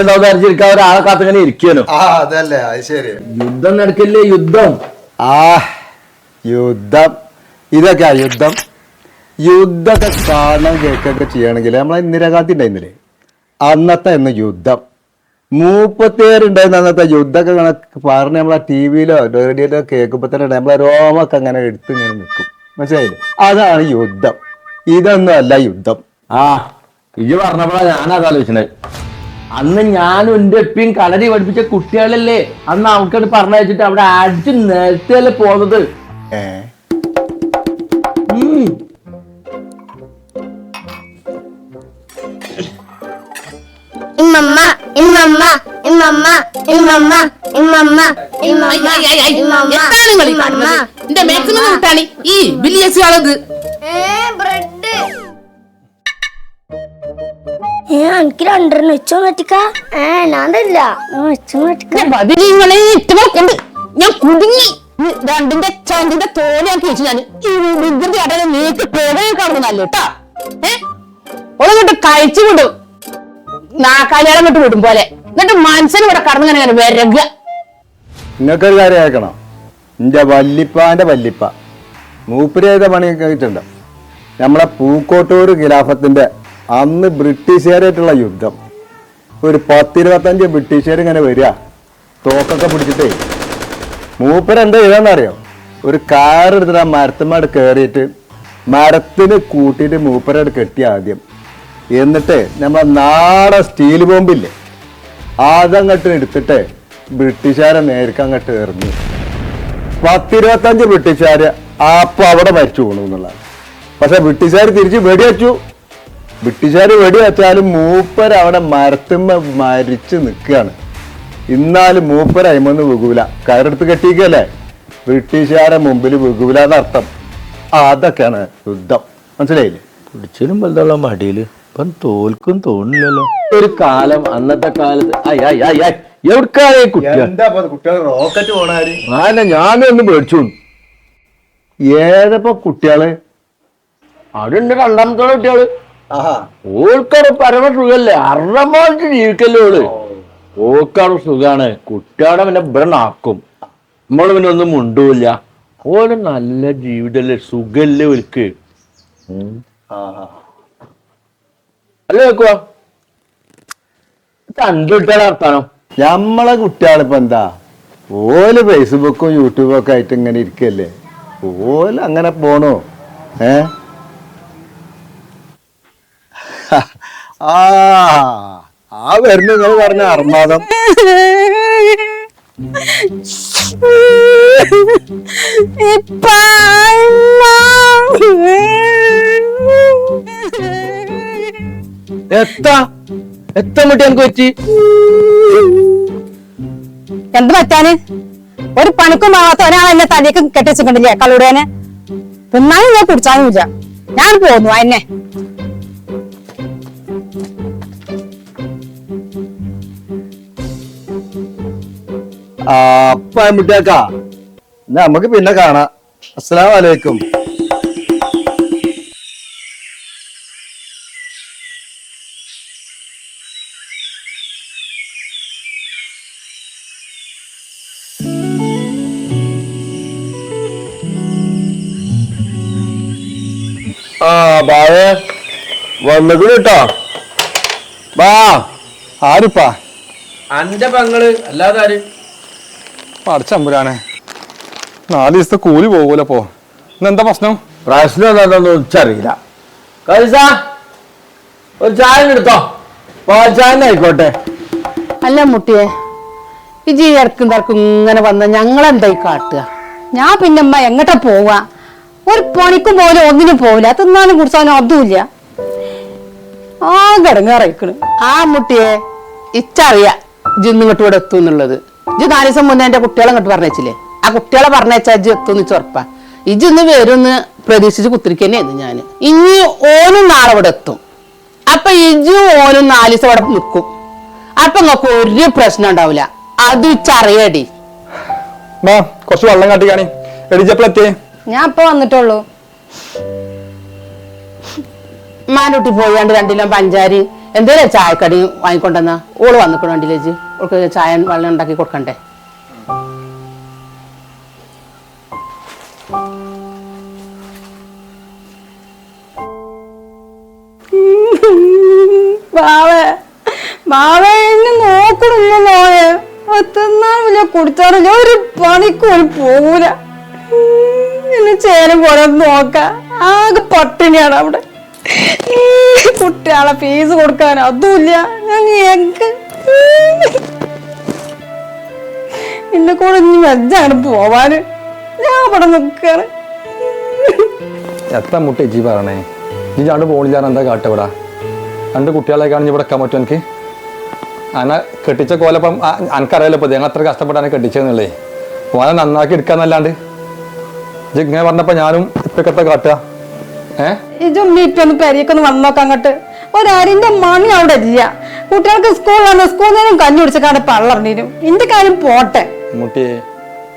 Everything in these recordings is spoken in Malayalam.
ഉണ്ടാവും അരച്ചിരിക്കാൻ ഒരാളെ കാത്തിങ്ങനെ ഇരിക്കാനോ ആ അതല്ലേ അത് ശരി. യുദ്ധം നടക്കില്ലേ യുദ്ധം? ആ യുദ്ധം. ഇതൊക്കെയാ യുദ്ധം. യുദ്ധമൊക്കെ കാണാൻ കേൾക്കൊക്കെ ചെയ്യണമെങ്കിൽ നമ്മളെ ഇന്ദിരാഗാന്ധി ഉണ്ടായിരുന്നില്ലേ? അന്നത്തെ എന്ന് യുദ്ധം. മൂപ്പത്തേരുണ്ടായിരുന്ന അന്നത്തെ യുദ്ധമൊക്കെ കണക്ക് പറഞ്ഞ് നമ്മളെ ടി വിയിലോ റേഡിയോയിലോ കേൾക്കുമ്പോൾ തന്നെ നമ്മളെ രോമൊക്കെ അങ്ങനെ എടുത്ത് ഇങ്ങനെ നിൽക്കും. മനസ്സിലായില്ലേ? അതാണ് യുദ്ധം. ഇതൊന്നും അല്ല യുദ്ധം. ആ ഇത് പറഞ്ഞപ്പോഴാണ് ഞാനത് ആലോചിച്ചത്. അന്ന് ഞാനും എന്റെ എപ്പിയും കളരി പഠിപ്പിച്ച കുട്ടികളല്ലേ അന്ന് അവക്കത് പറഞ്ഞയച്ചിട്ട് അവിടെ അടിച്ച് നേരത്തെയല്ലേ പോകുന്നത് ഏ ഉം. ഇമ്മമ്മ ഇമ്മമ്മ എനിക്ക് രണ്ടെണ്ണം വെച്ചോ പറ്റിക്ക ഏ ഞാൻ തരില്ല. വെച്ചോ പറ്റിക്ക ബദിലിങ്ങളെ ഇട്ടുകൊണ്ട് ഞാൻ കുടുങ്ങി. ഈ രണ്ടിന്റെ ചന്തിന്റെ തോലാക്കി വെച്ചു ഞാൻ. ഈ വികൃതി നീക്ക് പോകെ നല്ല കേട്ടാ ഏ? ഒളിങ്ങോട്ട് കഴിച്ചു വിടും. നാക്കാലിയാളം വിട്ട് വിടും പോലെ. എന്നിട്ട് മനസ്സിന് ഇവിടെ കടന്നു ഇങ്ങനെ വരക നിങ്ങൾക്കൊരു കാര്യം കേൾക്കണം. എന്റെ വല്ലിപ്പാന്റെ വല്ലിപ്പ. മൂപ്പര് ചെയ്ത പണി കഴിച്ചിട്ടുണ്ട് നമ്മളെ പൂക്കോട്ടൂർ ഖിലാഫത്തിന്റെ അന്ന് ബ്രിട്ടീഷുകാരായിട്ടുള്ള യുദ്ധം. ഒരു പത്തിരുപത്തഞ്ച് ബ്രിട്ടീഷുകാർ ഇങ്ങനെ വരിക. തോക്കൊക്കെ പിടിച്ചിട്ടേ. മൂപ്പര് എന്താ ചെയ്താന്നറിയോ ഒരു കാർ എടുത്തിട്ട് ആ മരത്തുമാട് കയറിയിട്ട് മരത്തിന് കൂട്ടിയിട്ട് മൂപ്പരോട് കെട്ടി ആദ്യം. എന്നിട്ട് നമ്മളെ നാടൻ സ്റ്റീൽ ബോംബില്ലേ? അതങ്ങോട്ട് എടുത്തിട്ട് ബ്രിട്ടീഷുകാരെ നേരിട്ട് അങ്ങോട്ട് എറിഞ്ഞു. പത്തിരുപത്തഞ്ച് ബ്രിട്ടീഷുകാർ അപ്പോൾ അവിടെ മരിച്ചു പോണു എന്നുള്ളതാണ്. പക്ഷെ ബ്രിട്ടീഷുകാർ തിരിച്ച് വെടിവെച്ചു. ബ്രിട്ടീഷുകാർ വെടിവെച്ചാലും മൂപ്പർ അവിടെ മരത്തുമ്മ മരിച്ച് നിൽക്കുകയാണ്. ഇന്നാലും മൂപ്പർ അയിമൊന്ന് വികൂല. കയറെടുത്ത് കെട്ടിക്കല്ലേ ബ്രിട്ടീഷുകാരെ മുമ്പിൽ വികൂല എന്നർത്ഥം. അതൊക്കെയാണ് യുദ്ധം. മനസ്സിലായില്ലേ? പിടിച്ചാലും വലുതുള്ള മടിയിൽ. ഇപ്പം തോൽക്കും തോന്നില്ലല്ലോ. ഒരു കാലം അന്നത്തെ കാലത്ത്. എവിടുക്കാണേ കുട്ടികൾ? റോക്കറ്റ് പോണാര് ആന ഞാനും ഒന്ന് പേടിച്ചു. ഏതപ്പോ കുട്ടികൾ? അവിടെ ഉണ്ട് രണ്ടാമത്തോളം കുട്ടികൾ. ഓൾക്കാട് പരമ സുഖല്ലേ? അറമായിട്ട് ജീവിക്കല്ലേ ഓൾ. ഓൾക്കാട് സുഖാണ്. കുട്ടിയാടെ പിന്നെ ഇവിടെ നാക്കും. നമ്മൾ പിന്നെ ഒന്നും മുണ്ടൂല്ല. ഓൽ നല്ല ജീവിതല്ലേ സുഖല്ലേ ഒരുക്ക് അല്ലേ വെക്കുവാ കണ്ടു കുട്ടികളെ വർത്താനോ? നമ്മളെ കുട്ടികളിപ്പോ എന്താ? ഓൽ ഫേസ്ബുക്കും യൂട്യൂബും ഒക്കെ ആയിട്ട് ഇങ്ങനെ ഇരിക്കല്ലേ? ഓൽ അങ്ങനെ പോണോ. ഏ? ആ ആ വരുന്ന നിങ്ങൾ പറഞ്ഞ അർമാദം. എത്താ? എത്താൻ മുട്ടി എനിക്ക് പറ്റി? എന്ത് പറ്റാന്? ഒരു പണിക്കും ആവാത്ത ഒരാൾ എന്നെ തലേക്ക് കെട്ടിച്ചിട്ടുണ്ടല്ലേ കളുടേനെ? പിന്നാലും ഞാൻ കുടിച്ചാലുമില്ല ഞാൻ പോന്നു എന്നെ അപ്പ നമുക്ക് പിന്നെ കാണാം. അസ്സലാം വലൈക്കും ആ ബാവേ വന്നത് കേട്ടോ. ബാ ആരിപ്പാ? അന്റെ പങ്ങൾ അല്ലാതെ ആര് പടച്ചമ്പുരാനെ നാല് ദിവസത്തെ കൂലി പോകൂലപ്പോ ഇന്നെന്താ പ്രശ്നം? പ്രശ്നം എന്താണെന്ന് വെച്ചറിയില്ല ഒരു ചായ എടുത്തോ. ആയിക്കോട്ടെ. അല്ല മുട്ടിയെ ഇജി ഇടക്കും തർക്കും ഇങ്ങനെ വന്ന ഞങ്ങളെന്തായി കാട്ടുക? ഞാൻ പിന്നെ അമ്മ എങ്ങട്ടാ പോവാ? ഒരു പണിക്കും പോലും ഒന്നിനും പോവില്ല. തിന്നാനും കുടിച്ചാലും അതുമില്ല. ആ കിടങ്ങാറയിക്കണ് ആ മുട്ടിയെ ഇച്ചറിയ ജിന്ന് ഇങ്ങോട്ട് ഇവിടെ എത്തും എന്നുള്ളത്. ഇജ് നാല് ദിവസം മുന്നേ എന്റെ കുട്ടികളെ ഇങ്ങോട്ട് പറഞ്ഞേച്ചില്ലേ ആ കുട്ടികളെ പറഞ്ഞേച്ചാ ഇജ് എത്തും ചൊറപ്പാ ഇജ് ഇന്ന് വരുമെന്ന് പ്രതീക്ഷിച്ച് കുത്തിരിക്കന്നെയായിരുന്നു ഞാൻ ഇനി ഓനും നാളെ ഇവിടെ എത്തും. അപ്പൊ ഇജും ഓനും നാല് ദിവസം ഇവിടെ നിൽക്കും. അപ്പൊ നിങ്ങൾക്ക് ഒരു പ്രശ്നം ഉണ്ടാവില്ല. അത് ഇച്ചറിയടി മാ കുറച്ച് വെള്ളം കാട്ടിക്കാണി ഞാൻ ഇപ്പൊ വന്നിട്ടുള്ളൂ. മാനൂട്ടി പോയാണ്ട് രണ്ടിലും പഞ്ചാരി എന്തേലും ചായക്കടി വാങ്ങിക്കൊണ്ടെന്നാ ഓൾ വന്നിക്കണോ വണ്ടിയിലേച്ച് ഓൾക്ക് ചായ വെള്ളം ഉണ്ടാക്കി കൊടുക്കണ്ടേ? ഒരു പണിക്കൊരു പോവൂല. എന്നെ ചേരും പോലെ നോക്ക. ആകെ പട്ടിണിയാണ് അവിടെ. കുട്ടികളെ ഫീസ് കൊടുക്കാൻ അതുമില്ല. ഞങ്ങൾ എങ്ക എന്നെ കൂടെ ഇനി വെച്ചാണ് പോവാന്. ഞാൻ അവിടെ നിൽക്കാണ് എത്ര മുട്ട ഇജി പറയണേ? ഇജി ഞാണ്ട് പോണില്ലാന്ന് എന്താ കാട്ടവിടാ രണ്ട് കുട്ടികളെ ഇവിടെ എക്കാൻ പറ്റും എനിക്ക്? അങ്ങനെ കെട്ടിച്ച കോലപ്പം എനിക്കറിയാലോ ഇപ്പൊ ഞങ്ങൾ അത്ര കഷ്ടപ്പെട്ടാണ് കെട്ടിച്ചതെന്നുള്ളേ ഓനെ നന്നാക്കി എടുക്കാന്നല്ലാണ്ട്. ജി ഇങ്ങനെ പറഞ്ഞപ്പോ ഞാനും ഇപ്പൊക്കത്തെ കാട്ടുക? ഏ? ഇതും മീറ്റൊന്ന് പെരിയൊക്കെ ഒന്ന് നോക്കാം അങ്ങോട്ട്. ഒരാരിന്റെ മണി അവിടെ ഇല്ല. കുട്ടികൾക്ക് സ്കൂളിലാണ് സ്കൂളിൽ നിന്നും കഞ്ഞി കുടിച്ചക്കാണ്ട് പള്ളറിഞ്ഞിരും. എന്റെ കാര്യം പോട്ടെ? മുട്ടിയെ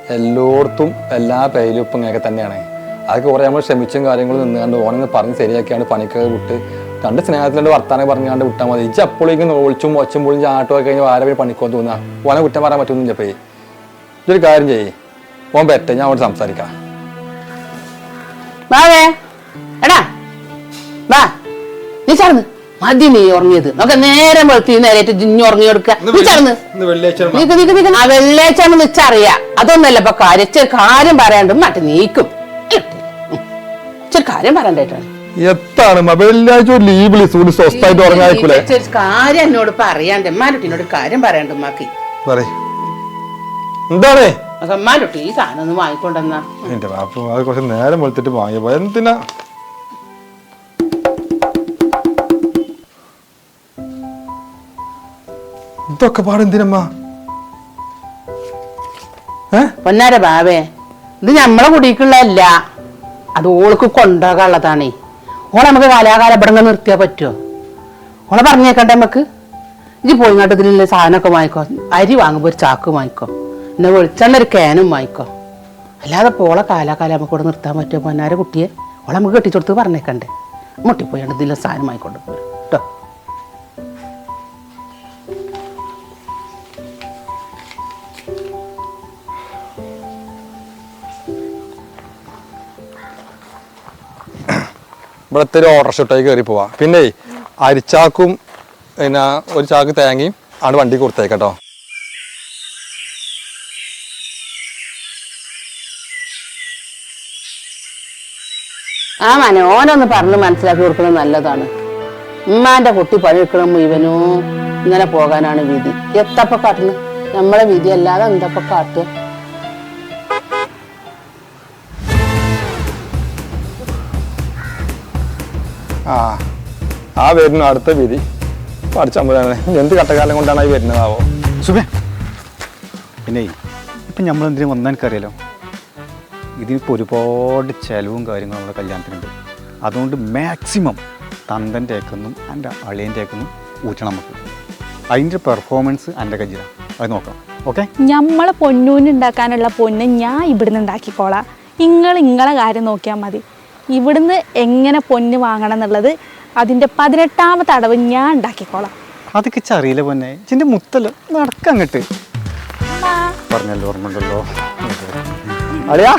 എല്ലായിടത്തും എല്ലാ പേരിലും ഇങ്ങനെയൊക്കെ തന്നെയാണ്. അതൊക്കെ കുറെ നമ്മൾ ക്ഷമിച്ചും കാര്യങ്ങളും നിന്നുകൊണ്ട് ഓണെന്ന് പറഞ്ഞ് ശരിയാക്കിയാണ്ട് പണിക്കൊക്കെ വിട്ട് കണ്ട് സ്നേഹത്തിലുണ്ട് വർത്താനം പറഞ്ഞാണ്ട് വിട്ടാൽ മതി. ഇജ്ജ് അപ്പോഴേക്കും ഒളിച്ചും ഒച്ചും പൊളിച്ചും ആട്ടോ ഒക്കെ കഴിഞ്ഞ് ആരെ പേര് പണിക്കോ തോന്നുക ഓനെ കുറ്റം പറയാൻ പറ്റുന്നില്ല പേ ഇതൊരു കാര്യം ചെയ്യ്. ഓൻ പറ്റേ ഞാൻ അവിടെ സംസാരിക്കാം. വാവേ എടാ വാ. നീ ചടന്ന്. മതി നീ ഉറങ്ങിയത്. നമുക്ക് നേരം വെളുത്തി നേരേറ്റ് ജിഞ്ഞ് ഉറങ്ങി കൊടുക്കുക വെള്ളിയാഴ്ചയാണ് നിച്ചറിയാ അതൊന്നല്ല ഇപ്പൊ കാര്യം. ഇച്ചിരി കാര്യം പറയാണ്ട്. മറ്റേ നീക്കും. ഇച്ചിരി കാര്യം പറയണ്ടായിട്ടാണ് എത്താണ് വെള്ളിയാഴ്ച ഒരു ലീവിൽ സൂൽ സ്വസ്ഥായിട്ട് ഉറങ്ങാതിരിക്കൂലേ ഇച്ചിരി കാര്യം എന്നോട് പറയാണ്ട് ഉമ്മാനുട്ടിനോട് കാര്യം പറയാണ്ട് ഉമ്മാക്കി. എന്താണ്? അപ്പൊ ഉമ്മാനുട്ടി ഈ സാധനം ഒന്ന് വാങ്ങിക്കൊണ്ടെന്നാ എന്റെ ബാപ്പ അത് കുറച്ച് നേരം വെളുത്തിട്ട് വാങ്ങിയപ്പോ. എന്തിനാ? ഇതൊക്കെ പാടെന്തിനമ്മ? പൊന്നാര ബാവേ ഇത് നമ്മളെ കുടിക്കുള്ളതല്ല. അത് ഓൾക്ക് കൊണ്ടുപോകാനുള്ളതാണേ. ഓളെ നമുക്ക് കാലാകാലം ഇവിടെ ഇങ്ങനെ നിർത്തിയാ പറ്റുമോ ഓളെ പറഞ്ഞേക്കണ്ടേ നമുക്ക് ഇനി പോയി ഇങ്ങോട്ട് ഇതിലുള്ള സാധനമൊക്കെ വാങ്ങിക്കോ. അരി വാങ്ങുമ്പോൾ ഒരു ചാക്ക് വാങ്ങിക്കോ. പിന്നെ വെളിച്ചെണ്ണ ഒരു കാനും വാങ്ങിക്കോ. അല്ലാതെ ഇപ്പോൾ ഓളെ കാലാകാലം നമുക്ക് ഇവിടെ നിർത്താൻ പറ്റുമോ പൊന്നാര കുട്ടിയെ? ഓളെ നമുക്ക് കെട്ടിച്ചെടുത്ത് പറഞ്ഞേക്കണ്ടേ. മുട്ടിപ്പോയി ഇതിലുള്ള സാധനം വാങ്ങിക്കൊണ്ട് പോരും. ഇവിടുത്തെ ഒരു ഓർഡർ ഷോട്ടായി കയറി പോവാ. പിന്നെ അരിച്ചാക്കും പിന്നെ ഒരു ചാക്ക് തേങ്ങയും ആണ് വണ്ടി കൊടുത്തേക്കട്ടോ. ആ മനെ ഓനൊന്ന് പറഞ്ഞ് മനസ്സിലാക്കി കൊടുക്കുന്നത് നല്ലതാണ്. ഉമ്മാന്റെ കുട്ടി പഴുക്കണം ഇവനോ ഇങ്ങനെ പോകാനാണ് വിധി. എത്തപ്പ കാട്ടുന്നു നമ്മളെ വിധി അല്ലാതെ എന്തപ്പ കാട്ടുക ആ ആ വരുന്നു അടുത്ത വിധി. പഠിച്ചമ്പതാണ് എന്ത് കട്ടകാലം കൊണ്ടാണ് ഈ വരുന്നതാവോ? സുബേ പിന്നെ ഇപ്പം നമ്മൾ എന്തിനും വന്നാൽ എനിക്കറിയാലോ ഇതിനിപ്പോൾ ഒരുപാട് ചിലവും കാര്യങ്ങളും നമ്മുടെ കല്യാണത്തിനുണ്ട്. അതുകൊണ്ട് മാക്സിമം തന്തന്റെ ഏക്കെന്നും എന്റെ അളിയന്റെ ഏക്കെന്നും ഊറ്റണം നമുക്ക്. അതിന്റെ പെർഫോമൻസ് എന്റെ കയ്യിലാണ് അത് നോക്കാം ഓക്കെ നമ്മളെ പൊന്നൂന് ഉണ്ടാക്കാനുള്ള പൊന്ന് ഞാൻ ഇവിടുന്ന് ഉണ്ടാക്കിക്കോളാം. നിങ്ങൾ നിങ്ങളെ കാര്യം നോക്കിയാൽ മതി. ഇവിടുന്ന് എങ്ങനെ പൊന്ന് വാങ്ങണം എന്നുള്ളത് അതിന്റെ പതിനെട്ടാമത്തെ അടവ് ഞാൻ ഉണ്ടാക്കിക്കോളാം. അതൊക്കെ അറിയില്ല പൊന്നെ. ഇതിന്റെ മുത്തല്ല നടക്കങ്ങട്ട് പറഞ്ഞല്ലോ ഓർമ്മ ഉണ്ടല്ലോ അളിയാ.